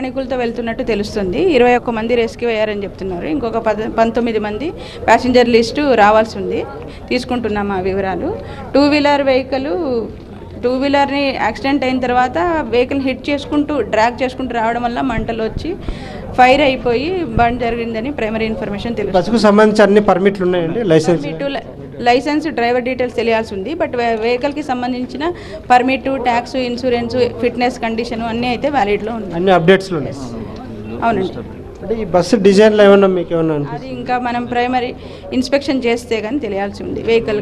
ప్రయాణికులతో వెళ్తున్నట్టు తెలుస్తుంది. ఇరవై ఒక్క మంది రెస్క్యూ అయ్యారని చెప్తున్నారు. ఇంకొక పద పంతొమ్మిది మంది ప్యాసింజర్ లిస్టు రావాల్సి ఉంది. తీసుకుంటున్నాం ఆ వివరాలు. టూ వీలర్ వెహికల్ టూ వీలర్ని యాక్సిడెంట్ అయిన తర్వాత వెహికల్ హిట్ చేసుకుంటూ డ్రాగ్ చేసుకుంటూ రావడం వల్ల మంటలు వచ్చి ఫైర్ అయిపోయి బండ్ జరిగిందని ప్రైమరీ ఇన్ఫర్మేషన్ బస్సుకు సంబంధించి అన్ని పర్మిట్లు ఉన్నాయండి లైసెన్స్ లైసెన్స్ డ్రైవర్ డీటెయిల్స్ తెలియాల్సి ఉంది బట్ వెహికల్కి సంబంధించిన permit tax insurance fitness condition అన్నీ అయితే వ్యాలిడ్లో ఉన్నాయి. అన్ని అప్డేట్స్లు ఉన్నాయి. అవునండి. అంటే ఈ బస్సు డిజైన్లో ఏమన్నా మీకు ఏమన్నా? అది ఇంకా మనం ప్రైమరీ ఇన్స్పెక్షన్ చేస్తే కానీ తెలియాల్సి ఉంది వెహికల్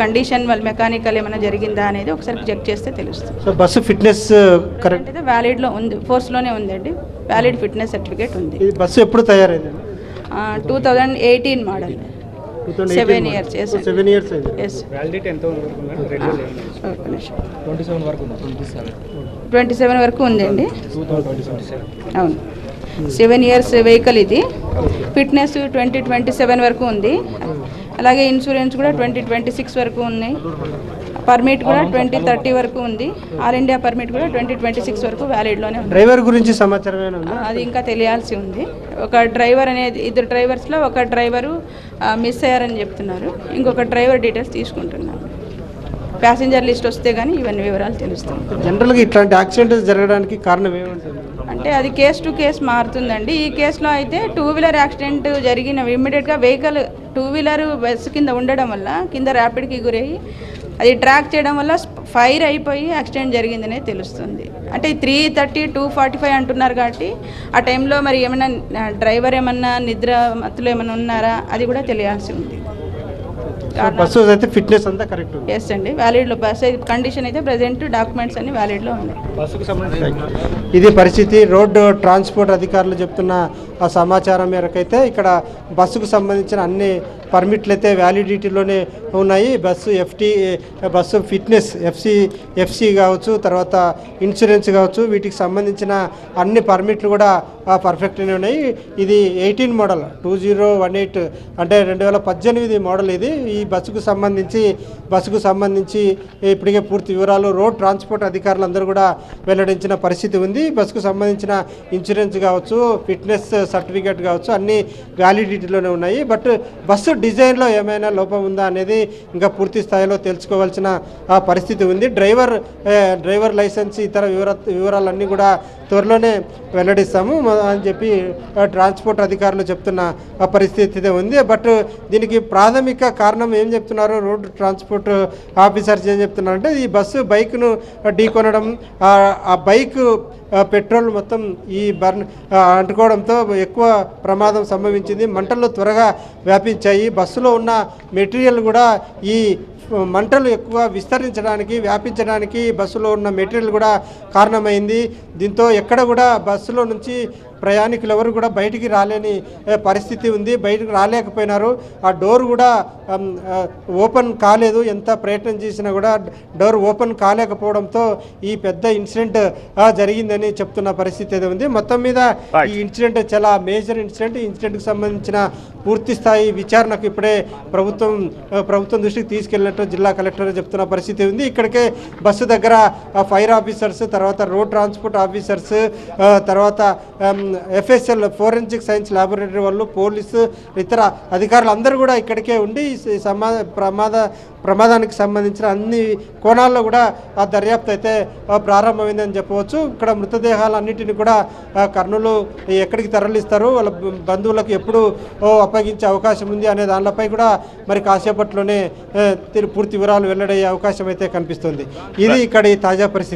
కండిషన్ వాళ్ళ మెకానికల్ ఏమైనా జరిగిందా అనేది ఒకసారి చెక్ చేస్తే తెలుస్తుంది. So bus fitness correct. అయితే వ్యాలిడ్లో ఉంది. ఫోర్స్లోనే ఉందండి. వ్యాలిడ్ ఫిట్నెస్ సర్టిఫికేట్ ఉంది. బస్సు ఎప్పుడు తయారైంది? Two thousand eighteen model. Seven years yes seven years yes validity ఎంత ట్వంటీ సెవెన్ వరకు ట్వంటీ సెవెన్ ఉందండి. అవును. సెవెన్ ఇయర్స్ వెహికల్ ఇది. ఫిట్నెస్ ట్వంటీ ట్వంటీ సెవెన్ వరకు ఉంది. అలాగే ఇన్సూరెన్స్ కూడా ట్వంటీ ట్వంటీ సిక్స్ వరకు ఉన్నాయి. పర్మిట్ కూడా ట్వంటీ థర్టీ వరకు ఉంది. ఆల్ ఇండియా పర్మిట్ కూడా ట్వంటీ ట్వంటీ సిక్స్ వరకు వ్యాలిడ్లోనే ఉంది. డ్రైవర్ గురించి సమాచారం ఏమైనా ఉందా? అది ఇంకా తెలియాల్సి ఉంది. ఒక డ్రైవర్ అనేది ఇద్దరు డ్రైవర్స్లో ఒక డ్రైవరు మిస్ అయ్యారని చెప్తున్నారు. ఇంకొక డ్రైవర్ డీటెయిల్స్ తీసుకుంటున్నారు. ప్యాసింజర్ లిస్ట్ వస్తే కానీ ఇవన్నీ వివరాలు తెలుస్తాయి. జనరల్గా ఇట్లాంటి యాక్సిడెంట్స్ జరగడానికి కారణం ఏముంటుంది? అంటే అది కేస్ టు కేస్ మారుతుందండి. ఈ కేసులో అయితే టూ వీలర్ యాక్సిడెంట్ జరిగిన ఇమ్మీడియట్గా వెహికల్ టూ వీలర్ బస్సు కింద ఉండడం వల్ల కింద ర్యాపిడ్కి గురయ్యి అది ట్రాక్ చేయడం వల్ల ఫైర్ అయిపోయి యాక్సిడెంట్ జరిగిందనే తెలుస్తుంది. అంటే three thirty two forty five అంటున్నారు కాబట్టి ఆ టైంలో మరి ఏమైనా డ్రైవర్ ఏమన్నా నిద్ర మత్తులో ఏమైనా ఉన్నారా? అది కూడా తెలియాల్సి ఉంది. బస్సు అయితే ఫిట్నెస్ అంతా కరెక్ట్ ఉంది. ఎస్ అండి. వ్యాలిడ్లో బస్ కండిషన్ అయితే ప్రజెంట్ డాక్యుమెంట్స్ అన్ని వ్యాలిడ్లో ఉన్నాయి. బస్సుకు సంబంధించి ఇది పరిస్థితి. రోడ్డు ట్రాన్స్పోర్ట్ అధికారులు చెప్తున్న ఆ సమాచారం మేరకైతే ఇక్కడ బస్సుకు సంబంధించిన అన్ని పర్మిట్లు అయితే వ్యాలిడిటీలోనే ఉన్నాయి. Bus FT bus fitness FC FC కావచ్చు తర్వాత ఇన్సూరెన్స్ కావచ్చు వీటికి సంబంధించిన అన్ని పర్మిట్లు కూడా పర్ఫెక్ట్గానే ఉన్నాయి. ఇది eighteen model two zero one eight అంటే రెండు వేల పద్దెనిమిది మోడల్ ఇది. ఈ బస్సుకు సంబంధించి బస్సుకు సంబంధించి ఇప్పటికే పూర్తి వివరాలు రోడ్ ట్రాన్స్పోర్ట్ అధికారులు అందరూ కూడా వెల్లడించిన పరిస్థితి ఉంది. బస్సుకు సంబంధించిన ఇన్సూరెన్స్ కావచ్చు ఫిట్నెస్ సర్టిఫికేట్ కావచ్చు అన్ని వ్యాలిడిటీలోనే ఉన్నాయి. బట్ బస్సు డిజైన్లో ఏమైనా లోపం ఉందా అనేది ఇంకా పూర్తి స్థాయిలో తెలుసుకోవాల్సిన ఆ పరిస్థితి ఉంది. డ్రైవర్ డ్రైవర్ లైసెన్స్ ఇతర వివర వివరాలన్నీ కూడా త్వరలోనే వెల్లడిస్తాము. అని చెప్పి ట్రాన్స్పోర్ట్ అధికారులు చెప్తున్న పరిస్థితి ఉంది. బట్ దీనికి ప్రాథమిక కారణం ఏం చెప్తున్నారు? రోడ్డు ట్రాన్స్పోర్ట్ ఆఫీసర్స్ ఏం చెప్తున్నారంటే ఈ బస్సు బైక్ను ఢీకొనడం ఆ బైక్ పెట్రోల్ మొత్తం ఈ బర్న్ అంటుకోవడంతో ఎక్కువ ప్రమాదం సంభవించింది. మంటలు త్వరగా వ్యాపించాయి. బస్సులో ఉన్న మెటీరియల్ కూడా ఈ మంటలు ఎక్కువ విస్తరించడానికి వ్యాపించడానికి బస్సులో ఉన్న మెటీరియల్ కూడా కారణమైంది. దీంతో ఎక్కడ కూడా బస్సులో నుంచి ప్రయాణికులు ఎవరు కూడా బయటికి రాలేని పరిస్థితి ఉంది. బయటకు రాలేకపోయినారు. ఆ డోర్ కూడా ఓపెన్ కాలేదు. ఎంత ప్రయత్నం చేసినా కూడా డోర్ ఓపెన్ కాలేకపోవడంతో ఈ పెద్ద ఇన్సిడెంట్ జరిగిందని చెప్తున్న పరిస్థితి అయితే ఉంది. మొత్తం మీద ఈ ఇన్సిడెంట్ చాలా మేజర్ ఇన్సిడెంట్. ఈ ఇన్సిడెంట్కి సంబంధించిన పూర్తి స్థాయి విచారణకు ఇప్పుడే ప్రభుత్వం ప్రభుత్వం దృష్టికి తీసుకెళ్ళినట్టు జిల్లా కలెక్టర్ చెప్తున్న పరిస్థితి ఉంది. ఇక్కడికే బస్సు దగ్గర ఫైర్ ఆఫీసర్స్ తర్వాత రోడ్ ట్రాన్స్పోర్ట్ ఆఫీసర్స్ తర్వాత ఎఫ్ఎస్ఎల్ ఫోరెన్సిక్ సైన్స్ ల్యాబొరేటరీ వాళ్ళు పోలీసు ఇతర అధికారులు అందరూ కూడా ఇక్కడికే ఉండి ఈ సమా ప్రమాద ప్రమాదానికి సంబంధించిన అన్ని కోణాల్లో కూడా ఆ దర్యాప్తు అయితే ప్రారంభమైందని చెప్పవచ్చు. ఇక్కడ మృతదేహాలన్నిటిని కూడా కర్నూలు ఎక్కడికి తరలిస్తారు? వాళ్ళ బంధువులకు ఎప్పుడు అప్పగించే అవకాశం ఉంది అనే దానిపై కూడా మరి కాసేపట్లోనే పూర్తి వివరాలు వెల్లడయ్యే అవకాశం అయితే కనిపిస్తుంది. ఇది ఇక్కడి తాజా పరిస్థితి.